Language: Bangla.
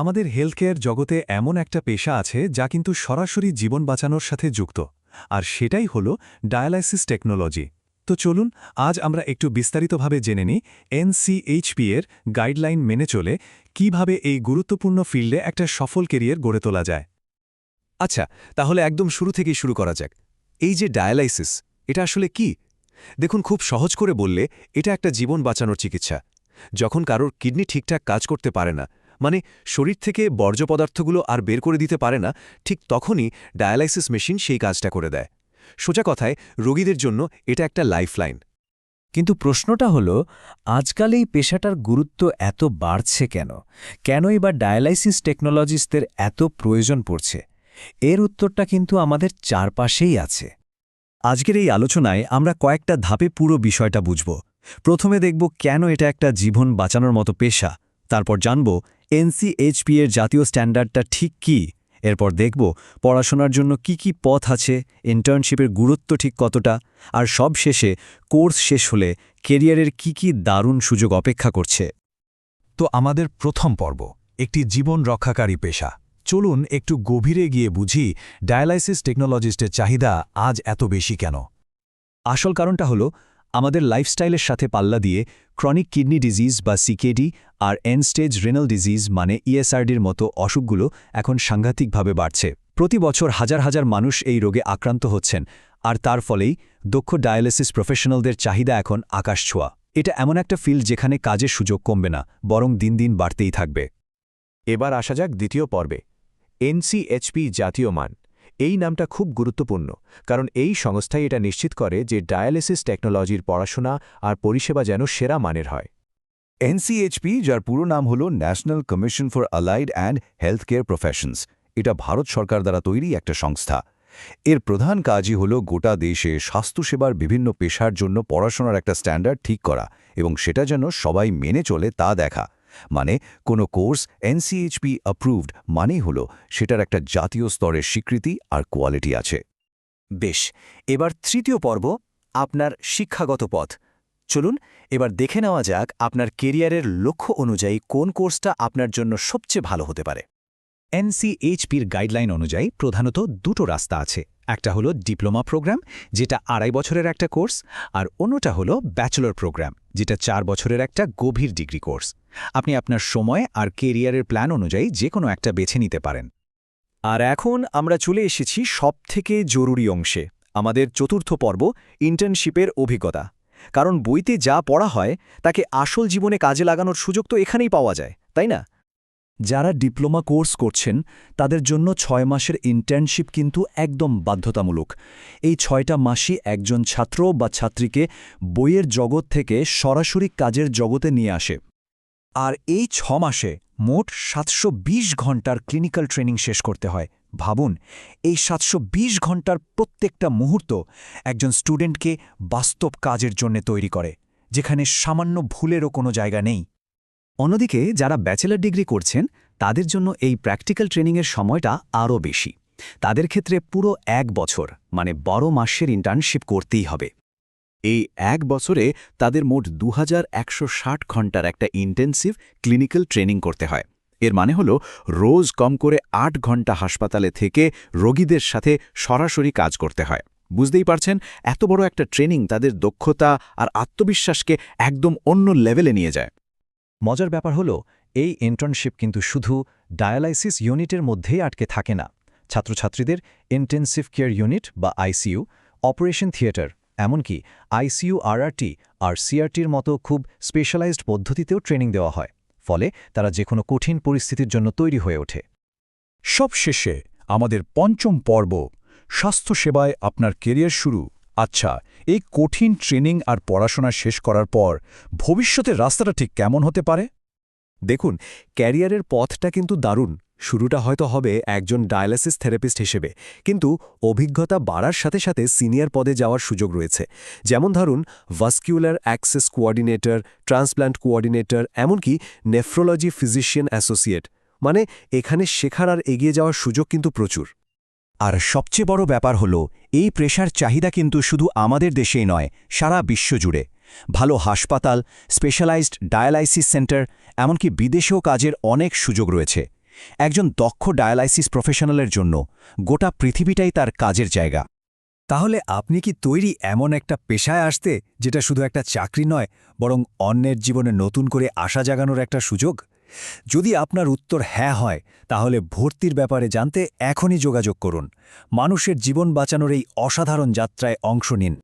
আমাদের হেলথকেয়ার জগতে এমন একটা পেশা আছে যা কিন্তু সরাসরি জীবন বাঁচানোর সাথে যুক্ত। আর সেটাই হল ডায়ালাইসিস টেকনোলজি তো চলুন, আজ আমরা একটু বিস্তারিতভাবে জেনে নিই এনসিএইচপি এর গাইডলাইন মেনে চলে কীভাবে এই গুরুত্বপূর্ণ ফিল্ডে একটা সফল কেরিয়ার গড়ে তোলা যায়। আচ্ছা তাহলে একদম শুরু থেকেই শুরু করা যাক। এই যে ডায়ালাইসিস এটা আসলে কি? দেখুন, খুব সহজ করে বললে, এটা একটা জীবন বাঁচানোর চিকিৎসা। যখন কারোর কিডনি ঠিকঠাক কাজ করতে পারে না মানে শরীর থেকে বর্জ্য পদার্থগুলো আর বের করে দিতে পারে না, ঠিক তখনই ডায়ালাইসিস মেশিন সেই কাজটা করে দেয়। সোজা কথায়, রোগীদের জন্য এটা একটা লাইফলাইন। কিন্তু প্রশ্নটা হলো, আজকাল এই পেশাটার গুরুত্ব এত বাড়ছে কেন? কেনই বা ডায়ালাইসিস টেকনোলজিস্টদের এত প্রয়োজন পড়ছে? এর উত্তরটা কিন্তু আমাদের চারপাশেই আছে। আজকের এই আলোচনায় আমরা কয়েকটা ধাপে পুরো বিষয়টা বুঝব। প্রথমে দেখব কেন এটা একটা জীবন বাঁচানোর মতো পেশা, তারপর জানব এনসিএইচপি এর জাতীয় স্ট্যান্ডার্ডটা ঠিক কি? এরপর দেখব পড়াশোনার জন্য কি কি পথ আছে, ইন্টার্নশিপের গুরুত্ব ঠিক কতটা, আর সব শেষে কোর্স শেষ হলে কেরিয়ারের কি কি দারুণ সুযোগ অপেক্ষা করছে। তো আমাদের প্রথম পর্ব, একটি জীবন রক্ষাকারী পেশা। চলুন একটু গভীরে গিয়ে বুঝি ডায়ালাইসিস টেকনোলজিস্টের চাহিদা আজ এত বেশি কেন? আসল কারণটা হলো আমাদের লাইফস্টাইলের সাথে পাল্লা দিয়ে ক্রনিক কিডনি ডিজিজ বা সিকেডি আর এন স্টেজ রেনাল ডিজিজ মানে ইএসআরডির মতো অসুখগুলো এখন সাংঘাতিকভাবে বাড়ছে। প্রতি বছর হাজার হাজার মানুষ এই রোগে আক্রান্ত হচ্ছেন, আর তার ফলেই দক্ষ ডায়ালিসিস প্রফেশনালদের চাহিদা এখন আকাশ ছোঁয়া এটা এমন একটা ফিল্ড যেখানে কাজের সুযোগ কমবে না, বরং দিন দিন বাড়তেই থাকবে। এবার আসা যাক দ্বিতীয় পর্বে। এনসিএইচপি জাতীয় মান। এই নামটা খুব গুরুত্বপূর্ণ, কারণ এই সংস্থাই এটা নিশ্চিত করে যে ডায়ালিসিস টেকনোলজির পড়াশোনা আর পরিষেবা যেন সেরা মানের হয়। এনসিএইচপি, যার পুরো নাম হল National Commission for Allied and Health Care Professions, এটা ভারত সরকার দ্বারা তৈরি একটা সংস্থা। এর প্রধান কাজই হল গোটা দেশে স্বাস্থ্যসেবার বিভিন্ন পেশার জন্য পড়াশোনার একটা স্ট্যান্ডার্ড ঠিক করা এবং সেটা যেন সবাই মেনে চলে তা দেখা। মানে কোনো কোর্স এনসিএইচপি অ্যাপ্রুভড মানেই হল সেটার একটা জাতীয় স্তরের স্বীকৃতি আর কোয়ালিটি আছে। বেশ, এবার তৃতীয় পর্ব, আপনার শিক্ষাগত পথ। চলুন, এবার দেখে নেওয়া যাক আপনার কেরিয়ারের লক্ষ্য অনুযায়ী কোন কোর্সটা আপনার জন্য সবচেয়ে ভালো হতে পারে। এনসিএইচপির গাইডলাইন অনুযায়ী প্রধানত দুটো রাস্তা আছে। একটা হলো ডিপ্লোমা প্রোগ্রাম, যেটা আড়াই বছরের একটা কোর্স, আর অন্যটা হলো ব্যাচেলর প্রোগ্রাম, যেটা চার বছরের একটা গভীর ডিগ্রি কোর্স। আপনি আপনার সময় আর কেরিয়ারের প্ল্যান অনুযায়ী যে কোনো একটা বেছে নিতে পারেন। আর এখন আমরা চলে এসেছি সবথেকে জরুরি অংশে, আমাদের চতুর্থ পর্ব, ইন্টার্নশিপের অভিজ্ঞতা। কারণ বইতে যা পড়া হয়, তাকে আসল জীবনে কাজে লাগানোর সুযোগ তো এখানেই পাওয়া যায়, তাই না? যারা ডিপ্লোমা কোর্স করছেন, তাদের জন্য ছয় মাসের ইন্টার্নশিপ কিন্তু একদম বাধ্যতামূলক। এই ছয়টা মাসই একজন ছাত্র বা ছাত্রীকে বইয়ের জগৎ থেকে সরাসরি কাজের জগতে নিয়ে আসে। আর এই ছ মাসে মোট সাতশো বিশ ঘণ্টার ক্লিনিক্যাল ট্রেনিং শেষ করতে হয়। ভাবুন, এই সাতশো বিশ ঘণ্টার প্রত্যেকটা মুহূর্ত একজন স্টুডেন্টকে বাস্তব কাজের জন্য তৈরি করে, যেখানে সামান্য ভুলেরও কোনো জায়গা নেই। অন্যদিকে, যারা ব্যাচেলার ডিগ্রি করছেন, তাদের জন্য এই প্র্যাকটিক্যাল ট্রেনিংয়ের সময়টা আরও বেশি। তাদের ক্ষেত্রে পুরো এক বছর মানে বারো মাসের ইন্টার্নশিপ করতেই হবে। এই এক বছরে তাদের মোট দু ঘণ্টার একটা ইন্টেন্সিভ ক্লিনিক্যাল ট্রেনিং করতে হয়। এর মানে হল, রোজ কম করে আট ঘণ্টা হাসপাতালে থেকে রোগীদের সাথে সরাসরি কাজ করতে হয়। বুঝতেই পারছেন, এত বড় একটা ট্রেনিং তাদের দক্ষতা আর আত্মবিশ্বাসকে একদম অন্য লেভেলে নিয়ে যায়। মজার ব্যাপার হলো, এই ইন্টার্নশিপ কিন্তু শুধু ডায়ালাইসিস ইউনিটের মধ্যেই আটকে থাকে না। ছাত্রছাত্রীদের ইন্টেন্সিভ কেয়ার ইউনিট বা আইসিইউ অপারেশন থিয়েটার এমনকি আইসিইউ আরআরটি আর সিআরটির মতো খুব স্পেশালাইজড পদ্ধতিতেও ট্রেনিং দেওয়া হয়, ফলে তারা যে কোনো কঠিন পরিস্থিতির জন্য তৈরি হয়ে ওঠে। সবশেষে আমাদের পঞ্চম পর্ব, স্বাস্থ্যসেবায় আপনার কেরিয়ার শুরু। আচ্ছা এই কঠিন ট্রেনিং আর পড়াশোনা শেষ করার পর ভবিষ্যতের রাস্তাটা ঠিক কেমন হতে পারে? দেখুন, ক্যারিয়ারের পথটা কিন্তু দারুণ। শুরুটা হয়তো হবে একজন ডায়ালিসিস থেরাপিস্ট হিসেবে, কিন্তু অভিজ্ঞতা বাড়ার সাথে সাথে সিনিয়র পদে যাওয়ার সুযোগ রয়েছে। যেমন ধরুন, vascular access coordinator transplant coordinator, এমনকি নেফ্রোলজি ফিজিশিয়ান অ্যাসোসিয়েট। মানে এখানে শেখার আর এগিয়ে যাওয়ার সুযোগ কিন্তু প্রচুর। আর সবচেয়ে বড় ব্যাপার হল, এই প্রেশার চাহিদা কিন্তু শুধু আমাদের দেশেই নয়, সারা বিশ্বজুড়ে। ভালো হাসপাতাল স্পেশালাইজড ডায়ালাইসিস সেন্টার এমনকি বিদেশেও কাজের অনেক সুযোগ রয়েছে। একজন দক্ষ ডায়ালাইসিস প্রফেশনালের জন্য গোটা পৃথিবীটাই তার কাজের জায়গা। তাহলে আপনি কি তৈরি এমন একটা পেশায় আসতে, যেটা শুধু একটা চাকরি নয়, বরং অন্যের জীবনে নতুন করে আশা জাগানোর একটা সুযোগ? যদি আপনার উত্তর হ্যাঁ হয়, তাহলে ভর্তির ব্যাপারে জানতে এখনই যোগাযোগ করুন। মানুষের জীবন বাঁচানোর এই অসাধারণ যাত্রায় অংশ নিন।